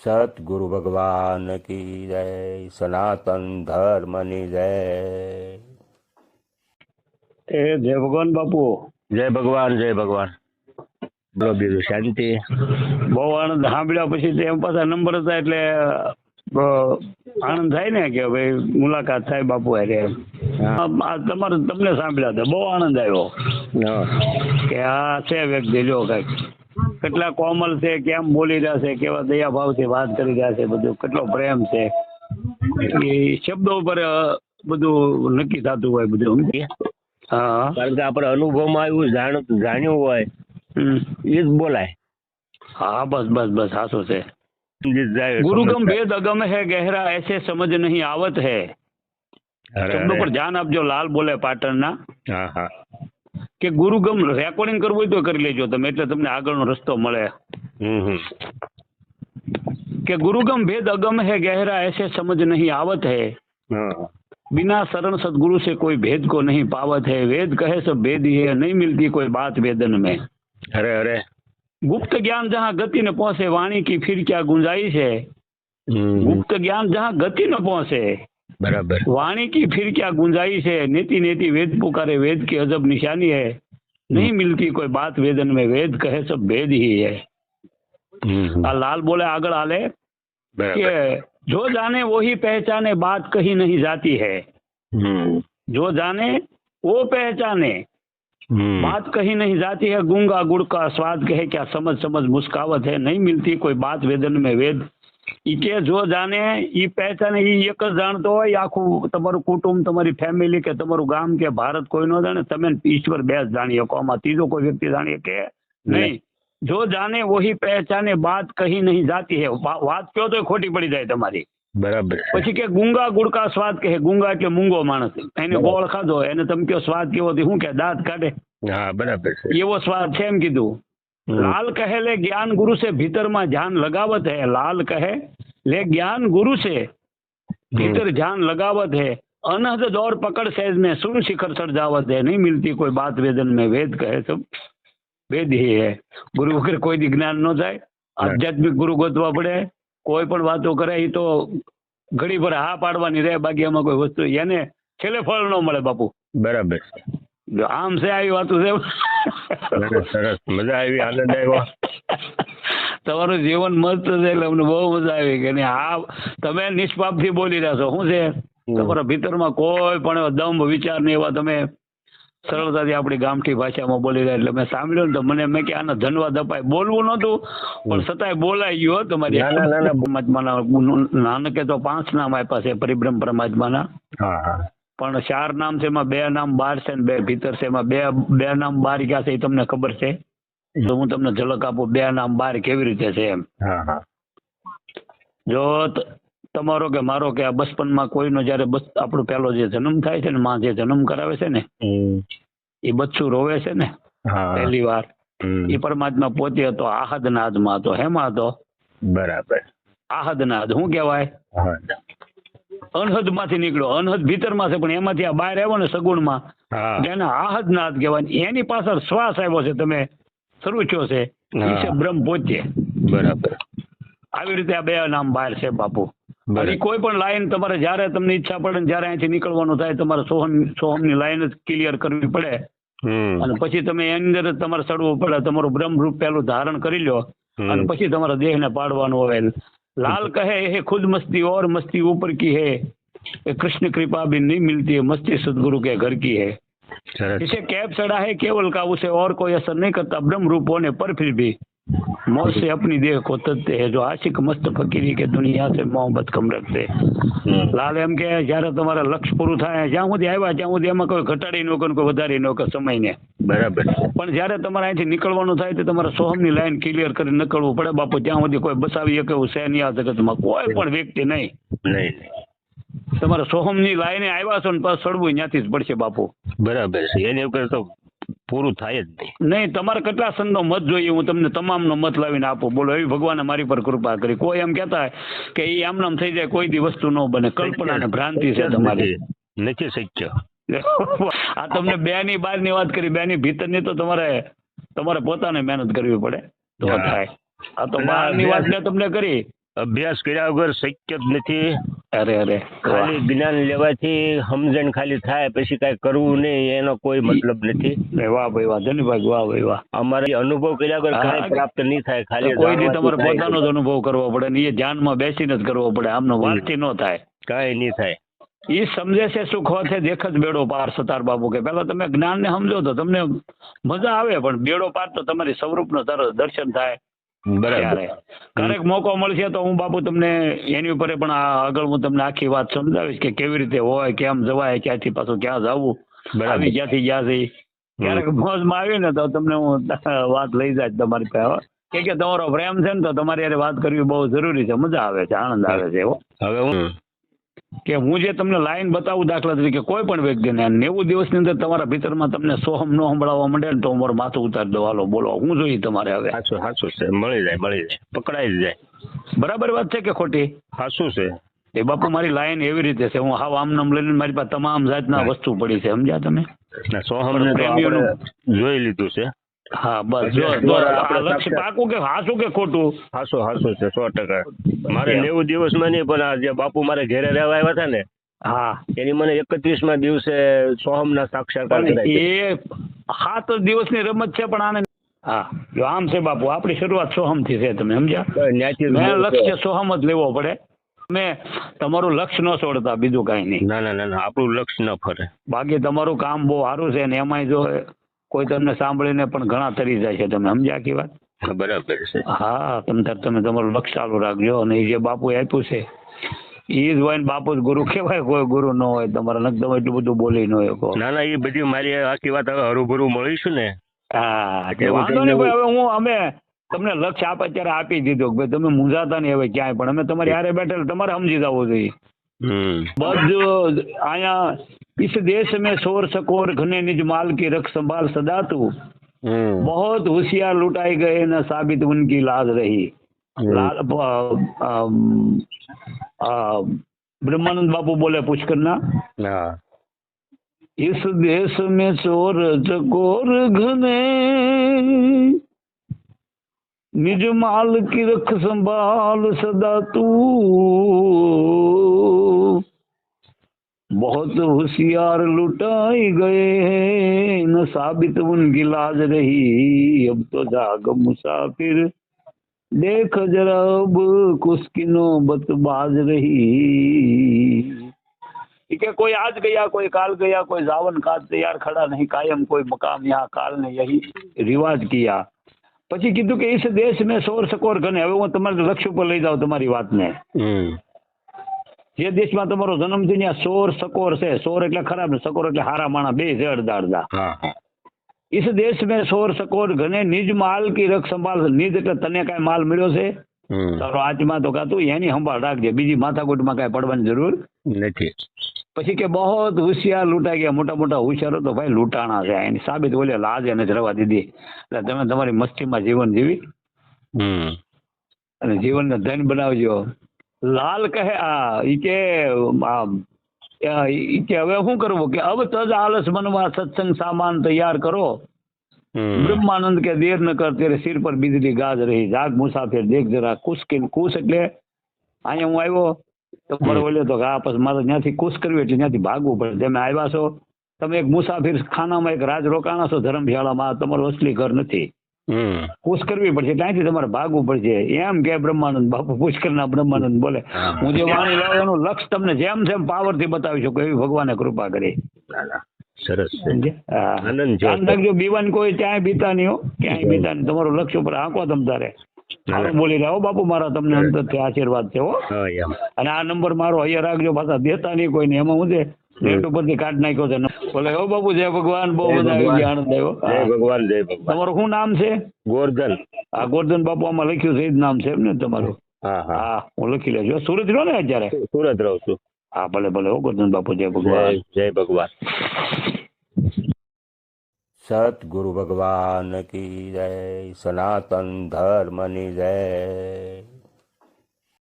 સતગુરુ ભગવાન કી જય સનાતન ધર્મની જય એ જય ભગવાન બાપુ જય ભગવાન જય ભગવાન બોલો બીજું શાંતિ બહુ આનંદ સાંભળ્યા પછી તો એમ પાછા નંબર હતા એટલે અ, આનંદ થાય ને કે ભાઈ મુલાકાત થાય બાપુ હારે. તમારે તમને સાંભળ્યા હતા બહુ આનંદ આવ્યો. કે આ છે વ્યક્તિ જો કંઈક. કેટલા કોમલ છે કેમ બોલી રહ્યા છે કેવા દયા ભાવથી વાત કરી રહ્યા છે બધું. કેટલો પ્રેમ છે. એ શબ્દો ઉપર બધું નક્કી થતું હોય બધું હા. કારણ કે આપણે અનુભવમાં આવ્યું જાણ જાણ્યું હોય એ જ બોલાય. હા બસ બસ બસ સાચું છે. સમજી જ જાય એટલો ગુરુગમ મતલબ. ભેદ અગમ है गहरा ऐसे समझ नहीं आवत है અરે, શબ્દો પર અરે. ધ્યાન આપજો લાલ બોલે પાટણના હા હા કે ગુરુગમ રેકોર્ડિંગ કરવું હોય તો કરી લેજો તમે એટલે તમને આગળનો રસ્તો મળે હમ હમ કે ગુરુગમ ભેદ અગમ है गहरा ऐसे समझ नहीं आवत है હા बिना शरण सदगुरु से कोई भेद को नहीं पावत है वेद कहे सब भेद ही है नहीं मिलती कोई बात वेदन में અરે અરે गुप्त ज्ञान जहाँ गति न पहुँचे वाणी की फिर क्या गुंजाइश है? हम्म। गुप्त ज्ञान जहाँ गति न पहुँचे बराबर। वाणी की फिर क्या गुंजाइश है? नेति नेति वेद पुकारे वेद की अजब निशानी है। नहीं हम्म। मिलती कोई बात वेदन में वेद कहे सब वेद ही है। हम्म। आ लाल बोले आगड़ आले कि जो जाने वही पहचाने बात कहीं नहीं जाती है। जो जाने वो पहचाने। बात कही नहीं जाती है गूंगा गुड़ का स्वाद कहे क्या समझ समझ मुस्कावत है नहीं मिलती कोई बात वेदन में वेद ઈ કે જો જાણે ઈ પહેચાને ઈ એક જ જાણતો હોય ઈ આખું તમારું કુટુંબ તમારી ફેમિલી કે તમારું ગામ કે ભારત કોઈ ન જાણે તમે ને ઈશ્વર બે જ જાણી શકો આમાં ત્રીજો કોઈ વ્યક્તિ જાણી કે નહીં જો જાણે વહી પહેચાને બાત કહી નહીં જાતી હે વા- વાત કયો તો ખોટી પડી જાય તમારી બરાબર છે. પછી કે ગુંગા ગુડકા સ્વાદ કહે ગુંગા એટલે મૂંગો માણસ એને ગોળ ખાધો એને તમે કયો સ્વાદ કેવો થી શું કે દાંત કાઢે હા બરાબર છે એવો સ્વાદ છે એમ કીધું હમ. લાલ કહે લે જ્ઞાન ગુરુ से भीतर માં ધ્યાન લગાવત है लाल કહે ले ज्ञान गुरु से भीतर ध्यान लगावत है अनहद दौर पकड़ सहज में सुन शिखर सर है नहीं मिलती कोई बात वेदन में वेद કહે सब વેદ ही है ગુરુ વગર કોઈ દી જ્ઞાન ન થાય આધ્યાત્મિક ગુરુ ગોતવા પડે કોઈ પણ વાતો કરે એ તો ઘડી પર હા પાડવાની રહે બાકી એમાં કોઈ વસ્તુ એને છેલ્લે ફળ ન મળે બાપુ. બરાબર. આમ છે આવી વાતો છે. સરસ મજા આવી આનંદ આવ્યો. તમારું જીવન મસ્ત છે એટલે અમને બહુ મજા આવી કે આ તમે નિષ્પાપથી બોલી રહ્યા છો. શું છે? તમારા ભીતરમાં કોઈ પણ દંભ વિચાર નહીં એવા તમે સરળતાથી આપણી ગામઠી ભાષામાં બોલી રહ્યા એટલે મેં સાંભળ્યું ને તો મને મેં કે આને ધનવાદ અપાય બોલવું નહોતું પણ છતાંય બોલાઈ ગયો તમારી. પરમાત્માના નાનકે તો પાંચ નામ આપ્યા છે પરિબ્રહ્મ પરમાત્માના. પણ ચાર નામ છે એમાં બે નામ બાર છે ને બે ભીતર છે એમાં બે બે નામ બાર ક્યાં છે એ તમને ખબર છે? તો હું તમને ઝલક આપું બે નામ બાર કેવી રીતે છે એમ. જો તમારો કે મારો કે આ બચપનમાં કોઈનો જ્યારે બસ આપણો પહેલો જે જન્મ થાય છે ને માં જે જન્મ કરાવે છે ને એ બચ્ચું રોવે છે ને પહેલી વાર એ પરમાત્મા પોતે હતો આહદનાદમાં હતો હેમાં હતો? બરાબર. આહદનાદ શું કહેવાય? અનહદમાંથી નીકળ્યો અનહદ ભીતરમાં છે પણ એમાંથી આ બહાર આવ્યો ને સગુણમાં માં એને આહદનાદ કહેવાય એની પાછળ શ્વાસ આવ્યો છે તમે સરુચ્યો છે છે બ્રહ્મ પોતે બરાબર. આવી રીતે આ બે નામ બહાર છે બાપુ. અને બરાબર કોઈ પણ લાઈન તમારે જ્યારે તમને ઈચ્છા પડે ને જ્યારે અહીંથી નીકળવાનું થાય તમારે સોહમ સોહમની લાઈન જ ક્લિયર કરવી પડે હમ. અને પછી તમે એની અંદર જ તમારે ચડવું પડે તમારું બ્રહ્મરૂપ પહેલું ધારણ કરી લો હમ. અને પછી તમારા દેહને પાડવાનું હોય લાલ કહે હે ખુદ મસ્તી ઓર મસ્તી ઉપર કી હે ये कृष्ण कृपा भी नहीं मिलती है मस्ती सदगुरु के घर की है સરસ इसे कैब चढ़ा है केवल का उसे और कोई असर नहीं करता ब्रह्म रूप होने पर फिर भी मौत से अपनी देह को तजते हैं जो आशिक मस्त फकीरी के दुनिया से मोहब्बत कम रखते હમ. લાલ એમ કે જ્યારે તમારા લક્ષ્ય પૂરું થાય જ્યાં સુધી આવ્યા ત્યાં સુધી એમાં કોઈ ઘટાડી ન કરે કોઈ વધારી ન કરે સમયને બરાબર છે. પણ જ્યારે તમારે અહીંથી નીકળવાનું થાય તો તમારે સોહમની લાઈન ક્લિયર કરી નીકળવું પડે બાપુ ત્યાં સુધી કોઈ બસાવી શકે એવું છે નહીં આ જગતમાં કોઈ પણ વ્યક્તિ નહીં નહીં નહીં. તમારે સોહમની લાઈને આવ્યા છો ને પાછું ચડવું ત્યાંથી જ પડશે બાપુ બરાબર છે એની વગર તો પૂરું થાય જ નહીં. નહીં તમારે કેટલા સંતનો મત જોઈએ હું તમને તમામનો મત લાવીને આપું. બોલો એવી ભગવાને મારી પર કૃપા કરી. કોઈ એમ કહેતા હોય કે એ આમ નામ થઈ જાય કોઈ દી વસ્તુ ન બને. કલ્પના ને ભ્રાંતિ છે તમારી. નથી. શક્ય આ તમને બે ની બારની વાત કરી. બે ની ભીતરની તો તમારે તમારે પોતાને મહેનત કરવી પડે. તો થાય. આ તો બહારની વાત મેં તમને કરી. અભ્યાસ કર્યા વગર શક્ય જ નથી. અરે અરે ખાલી જ્ઞાન લેવાથી સમજણ ખાલી થાય પછી કઈ કરવું નહીં એનો કોઈ મતલબ નથી. વાહ ભાઈ વાહ ધન્યભાઈ વાહ ભાઈ વાહ. અમારે અનુભવ કર્યા વગર. કાંઈ પ્રાપ્ત નહીં થાય ખાલી કોઈ તમારે પોતાનો જ અનુભવ કરવો પડે ને એ ધ્યાનમાં બેસીને જ કરવો પડે આમનો વાતથી ન થાય. કાંઈ નહીં થાય. એ સમજે છે સુખ છે દેખ જ બેડો પાર સતાર બાબુ કે. પેલા તમે જ્ઞાનને સમજો તો તમને મજા આવે પણ બેડો પાર તો તમારી સ્વરૂપનો તરત દર્શન થાય. બરાબર. ક્યારેક મોકો મળશે તો હું બાપુ તમને એની ઉપર પણ આગળ હું તમને આખી વાત સમજાવીશ કે કેવી રીતે હોય કેમ જવાય ક્યાંથી પાછું ક્યાં જવું બરાબર. આવી ક્યાંથી ક્યાં જઈ ક્યારેક મોજમાં આવી ને તો તમને હું વાત લઈ જાય તમારી પાસે કે કે તમારો પ્રેમ છે ને તો તમારી યાર વાત કરવી બહુ જરૂરી છે. મજા આવે છે આનંદ આવે છે એવો હવે હું કે હું જે તમને લાઈન બતાવું દાખલા તરીકે કોઈ પણ વ્યક્તિને નેવું દિવસની અંદર તમારા ભીતરમાં તમને સોહમ ન સંભળાવવા માંડે ને તો હું મારું માથું ઉતારી દો હાલો બોલો હું જોઈએ તમારે હવે? સાચું સાચું છે. મળી જાય મળી જાય. પકડાઈ જાય. બરાબર વાત છે કે ખોટી? સાચું છે. એ બાપુ મારી લાઈન એવી રીતે છે. હું હાવ આમ નામ લઈને મારી પાસે તમામ જાતના વસ્તુ પડી છે. સમજ્યા તમે? આપણે જોઈ લીધું છે. હા બસ જો આપણે લક્ષ્ય પાકું કે હાસું કે ખોટું? હાસો હાસો છે સો ટકા. મારે. નેવું દિવસમાં નહીં પણ આ જે બાપુ મારે ઘેરે રહેવા આવ્યા હતા ને હા. એની મને એકત્રીસમાં દિવસે સોહમના સાક્ષાત્કાર. એ સાત દિવસની રમત છે પણ આને હા જો આમ છે બાપુ આપણી શરૂઆત સોહમથી છે તમે સમજ્યા? મેં લક્ષ્ય સોહમ જ લેવો પડે. તમે તમારું લક્ષ્ય ન છોડતા બીજું કાંઈ નહીં. ના ના ના ના આપણું લક્ષ્ય ન ફરે. બાકી તમારું કામ બહુ સારું છે ને એમાંય જો કોઈ તમને સાંભળીને પણ ઘણા તરી જાય છે તમે સમજ્યા કે વાત? બરાબર છે. હા તમે તમે તમારું લક્ષ ચાલુ રાખજો. અને એ જે બાપુએ આપ્યું છે એ જ હોય ને બાપુ જ ગુરુ કહેવાય કોઈ ગુરુ ન હોય તમારા નક તમે એટલું બધું બોલી ન હોય ના ના એ બધી મારી આખી વાત હવે હરુભરું મળીશું ને. હા વાંધો નહીં ભાઈ હવે હું અમે તમને લક્ષ્ય આપે ત્યારે આપી દીધો કે ભાઈ તમે મૂંઝાતા નહીં હવે ક્યાંય પણ. અમે તમારી હારે બેઠેલા તમારે સમજી જવું જોઈએ. हम्म। बस जो आया इस देश में शोर सकोर घने निज माल की रख संभाल सदा तू। हम्म। बहुत होशियार लुटाए गए न साबित उनकी लाज रही। हम्म। लाल ब्रह्मानंद बाबू बोले पूछ करना। इस देश में चोर चकोर घने निज माल की रख संभाल सदा तू। बहुत होशियार लुटाई गए हैं न साबित उनकी लाज रही अब तो जाग मुसाफिर देख जरा अब कुछ नौबत बाज रही कि क्या कोई आज गया कोई काल गया कोई जावन का तैयार खड़ा नहीं कायम कोई मकाम यहाँ काल ने यही રિવાજ કિયા પછી કીધું કે इस देश में શોર સકોર ઘને હવે હું તમારા લક્ષ્ય ઉપર લઈ જાઉં તમારી વાતને હમ જે દેશમાં તમારો જન્મ થયો ત્યાં સોર સકોર છે. સોર એટલે ખરાબ ને સકોર એટલે હારા માણા બે જડદાડદા ઇસ દેશ મેં સોર સકોર ઘને નિજ માલ કી રખ સંભાળ નિજ એટલે તને કાંઈ માલ મળ્યો છે? તારો આચમાં તો કાતું એની સંભાળ રાખજે. બીજી માથાકૂટમાં કાંઈ પડવાની જરૂર નથી. પછી કે બહુ હોશિયાર લૂંટાઈ ગયા. મોટા મોટા હોશિયારો તો ભાઈ લૂંટાણા છે. એની સાબિત ઓલે લાજ એને જ રવા દીધી. એટલે તમે તમારી મસ્તીમાં જીવન જીવી. અને જીવનને ધન બનાવજો. લાલ કહે આ ઈ કે ઈ કે હવે શું કરવું કે અબ તજ આલસ મનમાં સત્સંગ સામાન તૈયાર કરો. બ્રહ્માનંદ કે દેર ન કર ત્યારે સિર પર બીજળી ગાજ રહી. જાગ મુસાફિર દેખ જરા કુશ કે કુશ એટલે અહીંયા હું આવ્યો. તો મારો બોલ્યો તો આ પછી મારે ત્યાંથી કુશ કરવી એટલે ત્યાંથી ભાગવું પડે. તમે આવ્યા છો તમે એક મુસાફિર ખાનામાં એક રાજ રોકાણા છો ધર્મશાળામાં તમારું અસલી ઘર નથી. કુશ કરવી પડશે ત્યાંથી તમારે ભાગવું પડશે. એમ કે બ્રહ્માનંદ બાપુ પુષ્કરના બ્રહ્માનંદ બોલે. હું. જે વાણી એનું લક્ષ તમને જેમ જેમ પાવરથી બતાવી શકું એવી ભગવાને કૃપા કરી. સરસ રાખજો બીવાન કોઈ ક્યાંય બીતા નહીં હો. ક્યાંય બીતા નહીં. તમારું લક્ષ્ય ઉપર આંકો તમ તારે. બોલી રહ્યા બાપુ મારા તમને આશીર્વાદ છે હો. અને આ નંબર મારો અહીંયા રાખજો પાછા દેતા નહીં કોઈને. એમાં હું છે નેટ ઉપરથી કાઢ નાખ્યો છે. બોલે હો બાપુ જય ભગવાન. બહુ મજા આવી ગઈ આનંદ આવ્યો. જય ભગવાન જય ભગવાન. તમારું શું નામ છે? ગોરધન. આ ગોરધન બાપુ આમાં લખ્યું છે એ જ નામ છે એમ ને તમારું? હા હા. હા લખી લેજો. સુરત રહ્યો ને અત્યારે? સુરત રહું છું. હા ભલે ભલે. હો ગોરધન બાપુ જય ભગવાન. જય જય ભગવાન. સતગુરુ ભગવાન કી જય સનાતન ધર્મની જય.